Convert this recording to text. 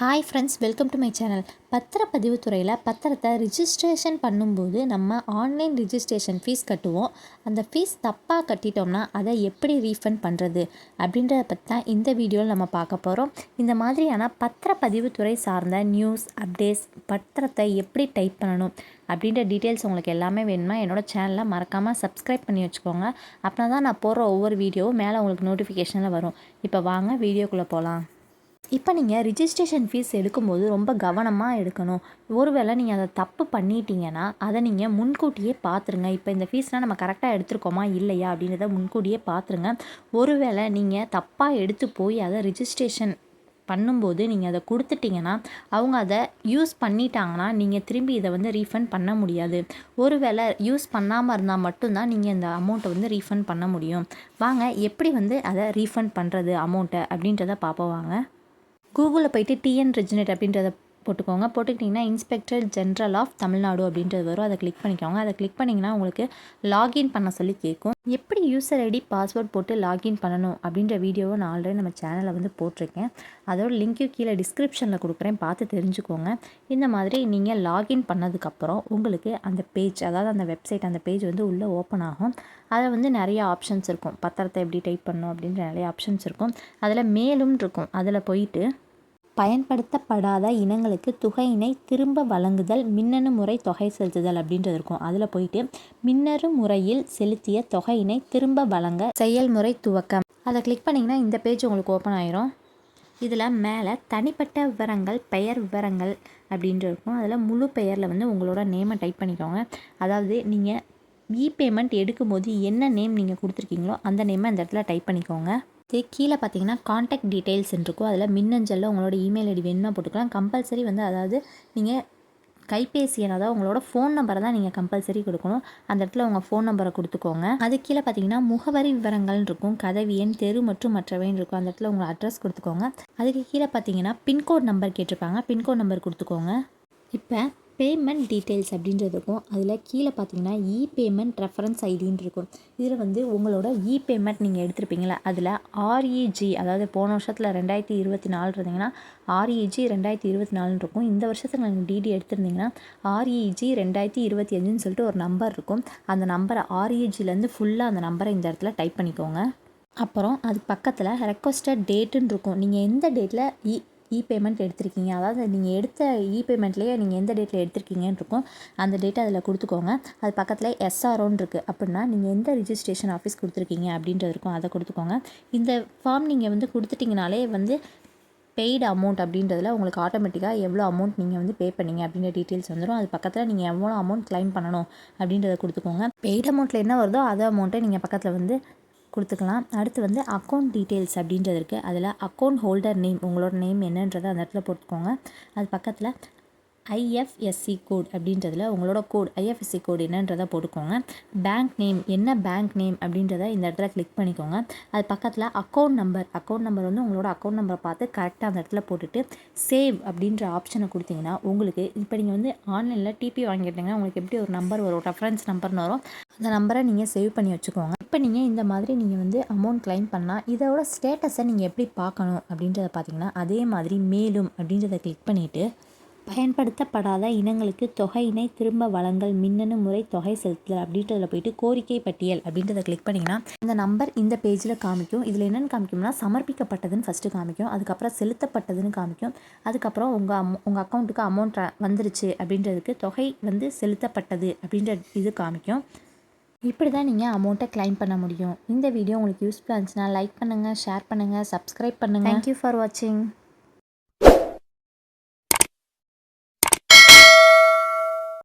Hi friends welcome to my channel பத்திரப்பதிவு துறையில் பத்திரத்தை ரிஜிஸ்ட்ரேஷன் பண்ணும்போது நம்ம ஆன்லைன் ரிஜிஸ்ட்ரேஷன் ஃபீஸ் கட்டுவோம். அந்த ஃபீஸ் தப்பாக கட்டிட்டோம்னா அதை எப்படி ரீஃபண்ட் பண்ணுறது அப்படின்றத பற்றி தான் இந்த வீடியோவில் நம்ம பார்க்க போகிறோம் இந்த மாதிரியான பத்திரப்பதிவு துறை சார்ந்த நியூஸ் அப்டேட்ஸ் பத்திரத்தை எப்படி டைப் பண்ணணும் அப்படின்ற டீட்டெயில்ஸ் உங்களுக்கு எல்லாமே வேணுமா என்னோட சேனலை மறக்காமல் சப்ஸ்கிரைப் பண்ணி வச்சுக்கோங்க. அப்படின்னா தான் நான் போடுற ஒவ்வொரு வீடியோவும் மேலே உங்களுக்கு நோட்டிஃபிகேஷனில் வரும். இப்போ வாங்க வீடியோக்குள்ளே போகலாம் இப்போ நீங்கள் ரிஜிஸ்ட்ரேஷன் ஃபீஸ் எடுக்கும்போது ரொம்ப கவனமாக எடுக்கணும். ஒருவேளை நீங்கள் அதை தப்பு பண்ணிட்டீங்கன்னா அதை நீங்கள் முன்கூட்டியே பார்த்துருங்க. இப்போ இந்த ஃபீஸ்லாம் நம்ம கரெக்டாக எடுத்துருக்கோமா இல்லையா அப்படின்றத முன்கூட்டியே பார்த்துருங்க. ஒருவேளை நீங்கள் தப்பாக எடுத்து போய் அதை ரிஜிஸ்ட்ரேஷன் பண்ணும்போது நீங்கள் அதை கொடுத்துட்டிங்கன்னா அவங்க அதை யூஸ் பண்ணிட்டாங்கன்னா நீங்கள் திரும்பி இதை வந்து ரீஃபண்ட் பண்ண முடியாது. ஒருவேளை யூஸ் பண்ணாமல் இருந்தால் மட்டும்தான் நீங்கள் இந்த அமௌண்ட்டை வந்து ரீஃபண்ட் பண்ண முடியும். வாங்க எப்படி வந்து அதை ரீஃபண்ட் பண்ணுறது அமௌண்ட்டை அப்படின்றத பார்ப்போம் வாங்க. கூகுளில் போயிட்டு டிஎன் ரெஜினேட் அப்படின்றத போட்டுக்கோங்க. போட்டுக்கிட்டிங்கன்னா இன்ஸ்பெக்டர் ஜென்ரல் ஆஃப் தமிழ்நாடு அப்படின்றது வரும். அதை கிளிக் பண்ணிக்கோங்க. அதை கிளிக் பண்ணிங்கன்னா உங்களுக்கு லாகின் பண்ண சொல்லி கேட்கும். எப்படி யூசர் ஐடி பாஸ்வேர்ட் போட்டு லாகின் பண்ணணும் அப்படின்ற வீடியோவை நான் ஆல்ரெடி நம்ம சேனலில் வந்து போட்டிருக்கேன். அதோட லிங்க்கும் கீழே டிஸ்கிரிப்ஷனில் கொடுக்குறேன். பார்த்து தெரிஞ்சுக்கோங்க. இந்த மாதிரி நீங்கள் லாகின் பண்ணதுக்கப்புறம் உங்களுக்கு அந்த பேஜ் அதாவது அந்த வெப்சைட் அந்த பேஜ் வந்து உள்ளே ஓப்பன் ஆகும். அதில் வந்து நிறைய ஆப்ஷன்ஸ் இருக்கும். பத்திரத்தை எப்படி டைப் பண்ணணும் அப்படின்ற நிறைய ஆப்ஷன்ஸ் இருக்கும். அதில் மேலும் இருக்கும். அதில் போயிட்டு பயன்படுத்தப்படாத இனங்களுக்கு தொகையினை திரும்ப வழங்குதல் மின்னணு முறை தொகை செலுத்துதல் அப்படின்றது இருக்கும். அதில் போயிட்டு மின்னணு முறையில் செலுத்திய தொகையினை திரும்ப வழங்க செயல்முறை துவக்கம். அதை கிளிக் பண்ணிங்கன்னா இந்த பேஜ் உங்களுக்கு ஓப்பன் ஆயிரும். இதில் மேலே தனிப்பட்ட விவரங்கள் பெயர் விவரங்கள் அப்படின்ட்டு இருக்கும். அதில் முழு பெயரில் வந்து உங்களோட நேமை டைப் பண்ணிக்கோங்க. அதாவது நீங்கள் இ பேமெண்ட் எடுக்கும்போது என்ன நேம் நீங்கள் கொடுத்துருக்கீங்களோ அந்த நேமை அந்த இடத்துல டைப் பண்ணிக்கோங்க. இது கீழே பார்த்தீங்கன்னா காண்டாக்ட் டீட்டெயில்ஸ் இருக்கும் அதில் மின்னஞ்சலில் உங்களோட இமெயில் ஐடி வேணும்னா போட்டுக்கலாம். கம்பல்சரி வந்து அதாவது நீங்கள் கைபேசி எண் அதாவது உங்களோட ஃபோன் நம்பரை தான் நீங்கள் கம்பல்சரி கொடுக்கணும். அந்த இடத்துல உங்கள் ஃபோன் நம்பரை கொடுத்துக்கோங்க. அது கீழே பார்த்தீங்கன்னா முகவரி விவரங்கள் இருக்கும். கதவி எண் தெரு மற்றும் மற்றவைன்னு இருக்கும். அந்த இடத்துல உங்கள் அட்ரஸ் கொடுத்துக்கோங்க. அதுக்கு கீழே பார்த்தீங்கன்னா பின்கோட் நம்பர் கேட்டிருப்பாங்க. பின்கோட் நம்பர் கொடுத்துக்கோங்க. இப்போ பேமெண்ட் டீட்டெயில்ஸ் அப்படின்றதுக்கும் அதில் கீழே பார்த்தீங்கன்னா இ பேமெண்ட் ரெஃபரன்ஸ் ஐடின்னு இருக்கும். இதில் வந்து உங்களோட இ பேமெண்ட் நீங்கள் எடுத்திருப்பீங்களா? அதில் ஆர்இஜி அதாவது போன வருஷத்தில் ரெண்டாயிரத்தி இருபத்தி நாலு இருந்தீங்கன்னா ஆர்இஜி ரெண்டாயிரத்தி இருபத்தி நாலுன்னு இருக்கும். இந்த வருஷத்தில் நீங்கள் டிடி எடுத்திருந்தீங்கன்னா ஆர்இஜி ரெண்டாயிரத்தி இருபத்தி அஞ்சுன்னு சொல்லிட்டு ஒரு நம்பர் இருக்கும். அந்த நம்பரை ஆர்இஜிலேருந்து ஃபுல்லாக அந்த நம்பரை இந்த இடத்துல டைப் பண்ணிக்கோங்க. அப்புறம் அதுக்கு பக்கத்தில் ரெக்வஸ்டட் டேட்டுன்னு இருக்கும். நீங்கள் எந்த டேட்டில் இ இ பேமெண்ட் எடுத்திருக்கீங்க. அதாவது நீங்கள் எடுத்த இ பேமெண்ட்லேயே நீங்கள் எந்த டேட்டில் எடுத்திருக்கீங்கன்னு இருக்கும். அந்த டேட்டை அதில் கொடுத்துக்கோங்க. அது பக்கத்தில் எஸ்ஆர்ஓன்னு இருக்குது அப்படின்னா நீங்கள் எந்த ரிஜிஸ்ட்ரேஷன் ஆஃபீஸ் கொடுத்துருக்கீங்க அப்படின்றது இருக்கும். அதை கொடுத்துக்கோங்க. இந்த ஃபார்ம் நீங்கள் வந்து கொடுத்துட்டிங்கனாலே வந்து பெய்டு அமௌண்ட் அப்படின்றதுல உங்களுக்கு ஆட்டோமேட்டிக்காக எவ்வளோ அமௌண்ட் நீங்கள் வந்து பே பண்ணீங்க அப்படின்ற டீட்டெயில்ஸ் வந்துடும் அது பக்கத்தில் நீங்கள் எவ்வளோ அமௌண்ட் கிளைம் பண்ணணும் அப்படின்றத கொடுத்துக்கோங்க. பெய்டு அமௌண்ட்டில் என்ன வருதோ அதே அமௌண்ட்டை நீங்கள் பக்கத்தில் வந்து கொடுத்துக்கலாம். அடுத்து வந்து அக்கௌண்ட் டீட்டெயில்ஸ் அப்படின்றது இருக்குது அதில் அக்கௌண்ட் ஹோல்டர் நேம் உங்களோட நேம் என்னன்றதை அந்த இடத்துல போட்டுக்கோங்க. அது பக்கத்தில் ஐஎஃப்எஸ்சி கோட் அப்படின்றதுல உங்களோட கோட் ஐஎஃப்எஸ்சி கோட் என்னன்றதை போட்டுக்கோங்க. பேங்க் நேம் என்ன பேங்க் நேம் அப்படின்றத இந்த இடத்துல கிளிக் பண்ணிக்கோங்க. அது பக்கத்தில் அக்கௌண்ட் நம்பர் அக்கௌண்ட் நம்பர் வந்து உங்களோட அக்கௌண்ட் நம்பரை பார்த்து கரெக்டாக அந்த இடத்துல போட்டுட்டு சேவ் அப்படின்ற ஆப்ஷனை கொடுத்தீங்கன்னா உங்களுக்கு இப்போ நீங்கள் வந்து ஆன்லைனில் டிபி வாங்கிட்டீங்கன்னா உங்களுக்கு எப்படி ஒரு நம்பர் வரும்? ரெஃபரன்ஸ் நம்பர்னு வரும். அந்த நம்பரை நீங்கள் சேவ் பண்ணி வச்சுக்கோங்க. இப்போ நீங்கள் இந்த மாதிரி நீங்கள் வந்து அமௌண்ட் கிளைம் பண்ணால் இதோட ஸ்டேட்டஸை நீங்கள் எப்படி பார்க்கணும் அப்படின்றத பார்த்தீங்கன்னா அதே மாதிரி மேலும் அப்படின்றத கிளிக் பண்ணிவிட்டு பயன்படுத்தப்படாத இனங்களுக்கு தொகையினை திரும்ப வழங்கல் மின்னணு முறை தொகை செலுத்துதல் அப்படின்றதுல போயிட்டு கோரிக்கை பட்டியல் அப்படின்றத கிளிக் பண்ணிங்கன்னா இந்த நம்பர் இந்த பேஜில் காமிக்கும். இதில் என்னென்னு காமிக்கும்னா சமர்ப்பிக்கப்பட்டதுன்னு ஃபஸ்ட்டு காமிக்கும். அதுக்கப்புறம் செலுத்தப்பட்டதுன்னு காமிக்கும். அதுக்கப்புறம் உங்கள் அம் உங்கள் அக்கௌண்ட்டுக்கு அமௌண்ட் வந்துருச்சு அப்படின்றதுக்கு தொகை வந்து செலுத்தப்பட்டது அப்படின்ற இது காமிக்கும். இப்படி தான் நீங்கள் அமௌண்ட்டை கிளைம் பண்ண முடியும். இந்த வீடியோ உங்களுக்கு யூஸ்ஃபுல்லாக இருந்துச்சுன்னா லைக் பண்ணுங்கள் ஷேர் பண்ணுங்கள் சப்ஸ்கிரைப் பண்ணுங்கள் தேங்க்யூ ஃபார் வாட்சிங்